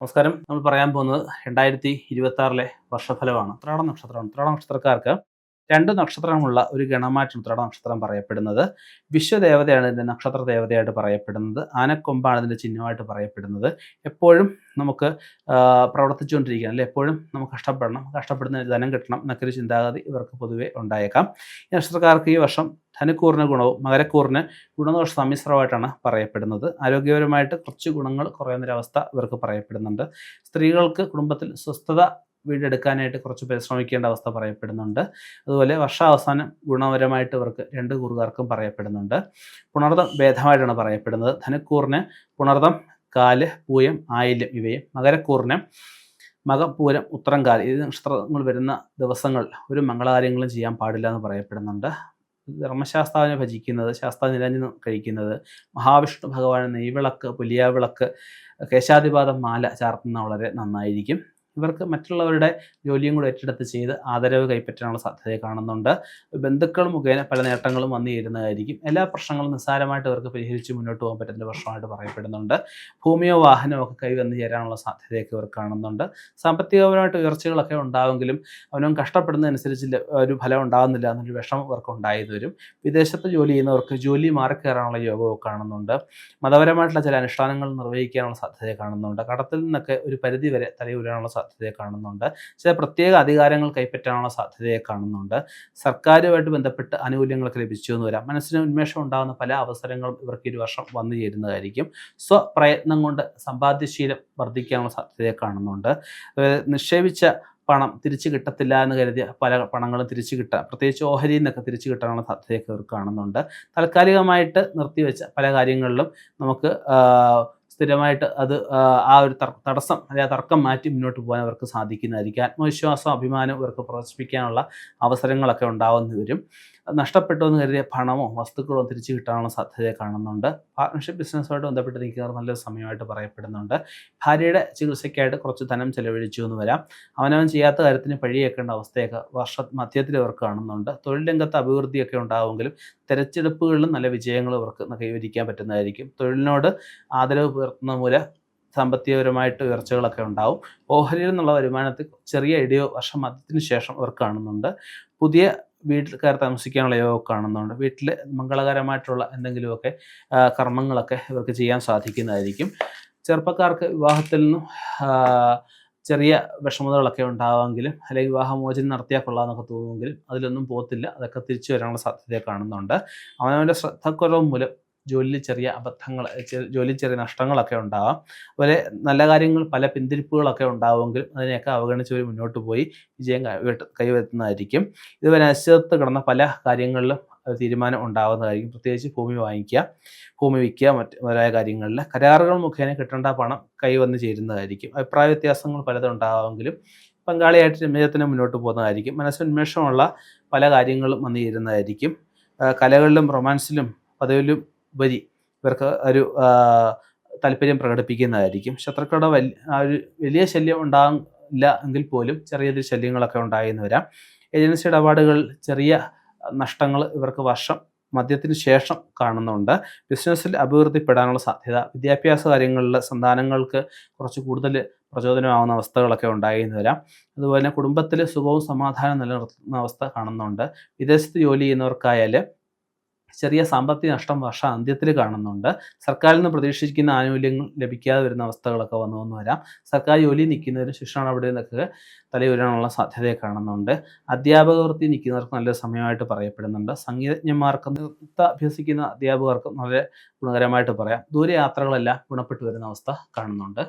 നമസ്കാരം. നമ്മൾ പറയാൻ പോകുന്നത് രണ്ടായിരത്തി ഇരുപത്തി ആറിലെ വർഷഫലമാണ്. ഉത്രാട നക്ഷത്രമാണ് ഉത്രാട നക്ഷത്രക്കാർക്ക് രണ്ട് നക്ഷത്രമുള്ള ഒരു ഗണമായിട്ടാണ് ഉത്രാട നക്ഷത്രം പറയപ്പെടുന്നത്. വിശ്വദേവതയാണ് ഇതിന്റെ നക്ഷത്ര ദേവതയായിട്ട് പറയപ്പെടുന്നത്. ആനക്കൊമ്പാണ് ഇതിന്റെ ചിഹ്നമായിട്ട് പറയപ്പെടുന്നത്. എപ്പോഴും നമുക്ക് പ്രവർത്തിച്ചുകൊണ്ടിരിക്കണം അല്ലെ? എപ്പോഴും നമുക്ക് കഷ്ടപ്പെടണം. കഷ്ടപ്പെടുന്ന ധനം കിട്ടണം എന്നൊക്കെ ഒരു ചിന്താഗതി ഇവർക്ക് പൊതുവെ ഉണ്ടായേക്കാം. ഈ നക്ഷത്രക്കാർക്ക് ഈ വർഷം ധനുക്കൂറിന് ഗുണവും മകരക്കൂറിന് ഗുണദോഷ സമ്മിശ്രമായിട്ടാണ് പറയപ്പെടുന്നത്. ആരോഗ്യപരമായിട്ട് കുറച്ച് ഗുണങ്ങൾ കുറയുന്നൊരവസ്ഥ ഇവർക്ക് പറയപ്പെടുന്നുണ്ട്. സ്ത്രീകൾക്ക് കുടുംബത്തിൽ സ്വസ്ഥത വീടെടുക്കാനായിട്ട് കുറച്ച് പരിശ്രമിക്കേണ്ട അവസ്ഥ പറയപ്പെടുന്നുണ്ട്. അതുപോലെ വർഷാവസാനം ഗുണപരമായിട്ട് ഇവർക്ക് രണ്ട് കൂറുകാർക്കും പറയപ്പെടുന്നുണ്ട്. പുണർദം ഭേദമായിട്ടാണ് പറയപ്പെടുന്നത്. ധനുക്കൂറിന് പുണർദം കാൽ പൂയം ആയില്യം ഇവയും. മകരക്കൂറിന് മകം പൂരം ഉത്തരം കാൽ. ഈ നക്ഷത്രങ്ങൾ വരുന്ന ദിവസങ്ങൾ ഒരു മംഗളകാര്യങ്ങളും ചെയ്യാൻ പാടില്ല എന്ന് പറയപ്പെടുന്നുണ്ട്. ധർമ്മശാസ്താവിനെ ഭജിക്കുന്നത് ശാസ്ത്ര നിരഞ്ജനം കഴിക്കുന്നത് മഹാവിഷ്ണു ഭഗവാൻ നെയ്വിളക്ക് പുലിയാവിളക്ക് കേശാധിപാതം മാല ചാർത്തുന്ന വളരെ നന്നായിരിക്കും. ഇവർക്ക് മറ്റുള്ളവരുടെ ജോലിയും കൂടെ ഏറ്റെടുത്ത് ചെയ്ത് ആദരവ് കൈപ്പറ്റാനുള്ള സാധ്യത കാണുന്നുണ്ട്. ബന്ധുക്കൾ മുഖേന പല നേട്ടങ്ങളും വന്നു ചേരുന്നതായിരിക്കും. എല്ലാ പ്രശ്നങ്ങളും നിസ്സാരമായിട്ട് ഇവർക്ക് പരിഹരിച്ച് മുന്നോട്ട് പോകാൻ പറ്റുന്ന വർഷമായിട്ട് പറയപ്പെടുന്നുണ്ട്. ഭൂമിയോ വാഹനമോ ഒക്കെ കൈവന്ന് ചേരാനുള്ള സാധ്യതയൊക്കെ ഇവർ കാണുന്നുണ്ട്. സാമ്പത്തികപരമായിട്ട് ഉയർച്ചകളൊക്കെ ഉണ്ടാവുമെങ്കിലും അവനും കഷ്ടപ്പെടുന്നതനുസരിച്ച് ഒരു ഫലം ഉണ്ടാകുന്നില്ല എന്നൊരു വിഷമം ഇവർക്ക് ഉണ്ടായത് വരും. വിദേശത്ത് ജോലി ചെയ്യുന്നവർക്ക് ജോലി മാറിക്കയറാനുള്ള യോഗവും കാണുന്നുണ്ട്. മതപരമായിട്ടുള്ള ചില അനുഷ്ഠാനങ്ങൾ നിർവഹിക്കാനുള്ള സാധ്യത കാണുന്നുണ്ട്. കടത്തിൽ നിന്നൊക്കെ ഒരു പരിധി വരെ തലയുരാനുള്ള സാധ്യത സാധ്യതയെ കാണുന്നുണ്ട്. ചില പ്രത്യേക അധികാരങ്ങൾ കൈപ്പറ്റാനുള്ള സാധ്യതയെ കാണുന്നുണ്ട്. സർക്കാരുമായിട്ട് ബന്ധപ്പെട്ട് ആനുകൂല്യങ്ങളൊക്കെ ലഭിച്ചു എന്ന് വരാം. മനസ്സിന് ഉന്മേഷം ഉണ്ടാകുന്ന പല അവസരങ്ങളും ഇവർക്ക് ഈ ഇരുവർഷം വന്നു ചേരുന്നതായിരിക്കും. സ്വപ്രയത്നം കൊണ്ട് സമ്പാദ്യശീലം വർദ്ധിക്കാനുള്ള സാധ്യതയെ കാണുന്നുണ്ട്. നിക്ഷേപിച്ച പണം തിരിച്ചു കിട്ടത്തില്ല എന്ന് കരുതിയ പല പണങ്ങളും തിരിച്ചു കിട്ടാം പ്രത്യേകിച്ച് ഓഹരിയിൽ നിന്നൊക്കെ തിരിച്ചു കിട്ടാനുള്ള സാധ്യതയൊക്കെ ഇവർ കാണുന്നുണ്ട്. താൽക്കാലികമായിട്ട് നിർത്തിവെച്ച പല കാര്യങ്ങളിലും നമുക്ക് സ്ഥിരമായിട്ട് അത് ആ ഒരു തടസ്സം അല്ലെങ്കിൽ തർക്കം മാറ്റി മുന്നോട്ട് പോകാൻ അവർക്ക് സാധിക്കുന്നതായിരിക്കും. ആത്മവിശ്വാസം അഭിമാനം ഇവർക്ക് പ്രദർശിപ്പിക്കാനുള്ള അവസരങ്ങളൊക്കെ ഉണ്ടാവുന്ന വരും നഷ്ടപ്പെട്ടു എന്ന് കരുതിയ പണമോ വസ്തുക്കളോ തിരിച്ചു കിട്ടാനുള്ള സാധ്യത കാണുന്നുണ്ട്. പാർട്ട്ണർഷിപ്പ് ബിസിനസ്സുമായിട്ട് ബന്ധപ്പെട്ട് നിൽക്കുന്നവർ നല്ലൊരു സമയമായിട്ട് പറയപ്പെടുന്നുണ്ട്. ഭാര്യയുടെ ചികിത്സയ്ക്കായിട്ട് കുറച്ച് ധനം ചെലവഴിച്ചു എന്ന് വരാം. അവനവൻ ചെയ്യാത്ത കാര്യത്തിന് പഴിയേക്കേണ്ട അവസ്ഥയൊക്കെ വർഷ മധ്യത്തിൽ ഇവർക്ക് കാണുന്നുണ്ട്. തൊഴിൽ രംഗത്ത് അഭിവൃദ്ധിയൊക്കെ ഉണ്ടാവുമെങ്കിലും തെരഞ്ഞെടുപ്പുകളിലും നല്ല വിജയങ്ങൾ ഇവർക്ക് കൈവരിക്കാൻ പറ്റുന്നതായിരിക്കും. തൊഴിലിനോട് ആദരവ് പുലർത്തുന്ന മൂലം സാമ്പത്തികപരമായിട്ട് ഉയർച്ചകളൊക്കെ ഉണ്ടാവും. ഓഹരിയിൽ നിന്നുള്ള വരുമാനത്തിൽ ചെറിയ ഇടിയോ വർഷം മധ്യത്തിന് ശേഷം അവർ കാണുന്നുണ്ട്. പുതിയ വീട്ടിൽ കയറി താമസിക്കാനുള്ള യോഗം കാണുന്നുണ്ട്. വീട്ടിൽ മംഗളകരമായിട്ടുള്ള എന്തെങ്കിലുമൊക്കെ കർമ്മങ്ങളൊക്കെ ഇവർക്ക് ചെയ്യാൻ സാധിക്കുന്നതായിരിക്കും. ചെറുപ്പക്കാർക്ക് വിവാഹത്തിൽ നിന്നും ചെറിയ വിഷമതകളൊക്കെ ഉണ്ടാവാമെങ്കിലും അല്ലെങ്കിൽ വിവാഹമോചനം നടത്തിയാൽ കൊള്ളാമെന്നൊക്കെ തോന്നുമെങ്കിലും അതിലൊന്നും പോകത്തില്ല. അതൊക്കെ തിരിച്ചു വരാനുള്ള സാധ്യത കാണുന്നുണ്ട്. അവനവന്റെ ശ്രദ്ധക്കുറവ് മൂലം ജോലിയിൽ ചെറിയ അബദ്ധങ്ങൾ ജോലിയിൽ ചെറിയ നഷ്ടങ്ങളൊക്കെ ഉണ്ടാവാം. അതുപോലെ നല്ല കാര്യങ്ങൾ പല പിന്തിരിപ്പുകളൊക്കെ ഉണ്ടാവുമെങ്കിൽ അതിനെയൊക്കെ അവഗണിച്ച് ഒരു മുന്നോട്ട് പോയി വിജയം കൈവരുത്തുന്നതായിരിക്കും. ഇതുവരെ അനിശ്ചിതത്വ കിടന്ന പല കാര്യങ്ങളിലും തീരുമാനം ഉണ്ടാകുന്നതായിരിക്കും പ്രത്യേകിച്ച് ഭൂമി വാങ്ങിക്കുക ഭൂമി വിൽക്കുക മറ്റ് മുതലായ കാര്യങ്ങളിൽ കരാറുകൾ മുഖേന കിട്ടേണ്ട പണം കൈവന്ന് ചേരുന്നതായിരിക്കും. അഭിപ്രായ വ്യത്യാസങ്ങൾ പലതും ഉണ്ടാവുമെങ്കിലും പങ്കാളിയായിട്ട് രമ്യത്തിന് മുന്നോട്ട് പോകുന്നതായിരിക്കും. മനസ്സുന്മേഷമുള്ള പല കാര്യങ്ങളും വന്നു ചേരുന്നതായിരിക്കും. കലകളിലും റൊമാൻസിലും പദവിയിലും ഉപരി ഇവർക്ക് ഒരു താല്പര്യം പ്രകടിപ്പിക്കുന്നതായിരിക്കും. ശത്രുക്കളുടെ വലിയ ഒരു വലിയ ശല്യം ഉണ്ടാകില്ല എങ്കിൽ പോലും ചെറിയ ശല്യങ്ങളൊക്കെ ഉണ്ടായെന്ന് വരാം. ഏജൻസി ഇടപാടുകൾ ചെറിയ നഷ്ടങ്ങൾ ഇവർക്ക് വർഷം മദ്യത്തിന് ശേഷം കാണുന്നുണ്ട്. ബിസിനസ്സിൽ അഭിവൃദ്ധിപ്പെടാനുള്ള സാധ്യത വിദ്യാഭ്യാസ കാര്യങ്ങളിൽ സന്താനങ്ങൾക്ക് കുറച്ച് കൂടുതൽ പ്രചോദനമാകുന്ന അവസ്ഥകളൊക്കെ ഉണ്ടായിരുന്നു വരാം. അതുപോലെ കുടുംബത്തിൽ സുഖവും സമാധാനവും നിലനിർത്തുന്ന അവസ്ഥ കാണുന്നുണ്ട്. വിദേശത്ത് ജോലി ചെയ്യുന്നവർക്കായാൽ ചെറിയ സാമ്പത്തിക നഷ്ടം വർഷ അന്ത്യത്തിൽ കാണുന്നുണ്ട്. സർക്കാരിൽ നിന്ന് പ്രതീക്ഷിക്കുന്ന ആനുകൂല്യങ്ങൾ ലഭിക്കാതെ വരുന്ന അവസ്ഥകളൊക്കെ വന്നു വന്നു വരാം. സർക്കാർ ജോലി നിൽക്കുന്നവരും ശിക്ഷണ അവിടെ നിന്നൊക്കെ തലയുരാനുള്ള സാധ്യതയെ കാണുന്നുണ്ട്. അധ്യാപക വൃത്തി നിൽക്കുന്നവർക്ക് നല്ല സമയമായിട്ട് പറയപ്പെടുന്നുണ്ട്. സംഗീതജ്ഞന്മാർക്ക് നൃത്ത അഭ്യസിക്കുന്ന അധ്യാപകർക്കും വളരെ ഗുണകരമായിട്ട് പറയാം. ദൂരയാത്രകളെല്ലാം ഗുണപ്പെട്ടു വരുന്ന അവസ്ഥ കാണുന്നുണ്ട്.